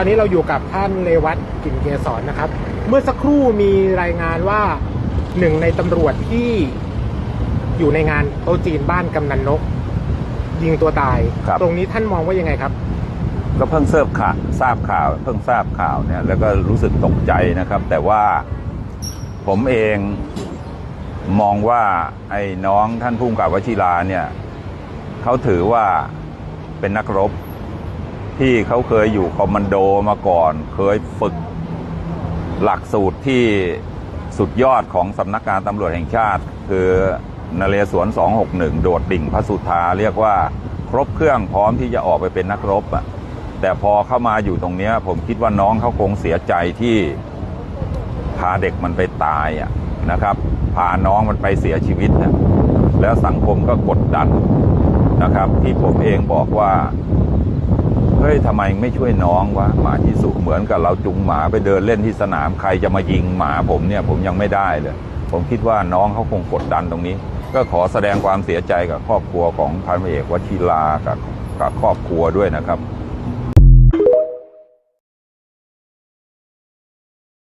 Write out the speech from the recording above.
ตอนนี้เราอยู่กับท่านเลวัตกลิ่นเกษรนะครับ เมื่อสักครู่มีรายงานว่าหนึ่งในตำรวจที่อยู่ในงานโต๊ะจีนบ้านกำนันนก ยิงตัวตาย ครับ ตรงนี้ท่านมองว่ายังไงครับ ก็เพิ่งทราบข่าวทราบข่าว เพิ่งทราบข่าวเนี่ยแล้วก็รู้สึกตกใจนะครับ แต่ว่าผมเองมองว่าไอ้น้องท่านผู้กำกับวชิราเนี่ยเขาถือว่าเป็นนักรบ ที่เขาเคยอยู่คอมมานโดมาก่อน เคยฝึกหลักสูตรที่สุดยอดของสำนักงานตำรวจแห่งชาติ คือนเรศวร 261 โดดดิ่งพระสุธาเรียกว่าครบเครื่องพร้อมที่จะออกไปเป็นนักรบอะแต่พอเข้ามาอยู่ตรงนี้ผมคิดว่าน้องเขาคงเสียใจที่พาเด็กมันไปตายอะนะครับพาน้องมันไปเสียชีวิตนะแล้วสังคมก็กดดันนะครับ ที่ผมเองบอกว่า เฮ้ยทำไมไม่ช่วยน้องวะหมาที่สุเหมือนกับเราจุงหมาไปเดินเล่นที่สนามใครจะมายิงหมาผมเนี่ยผมยังไม่ได้เลย ผมคิดว่าน้องเขาคงกดดันตรงนี้ ก็ขอแสดงความเสียใจกับครอบครัวของพันเอกวชิรากับกับครอบครัวด้วยนะครับ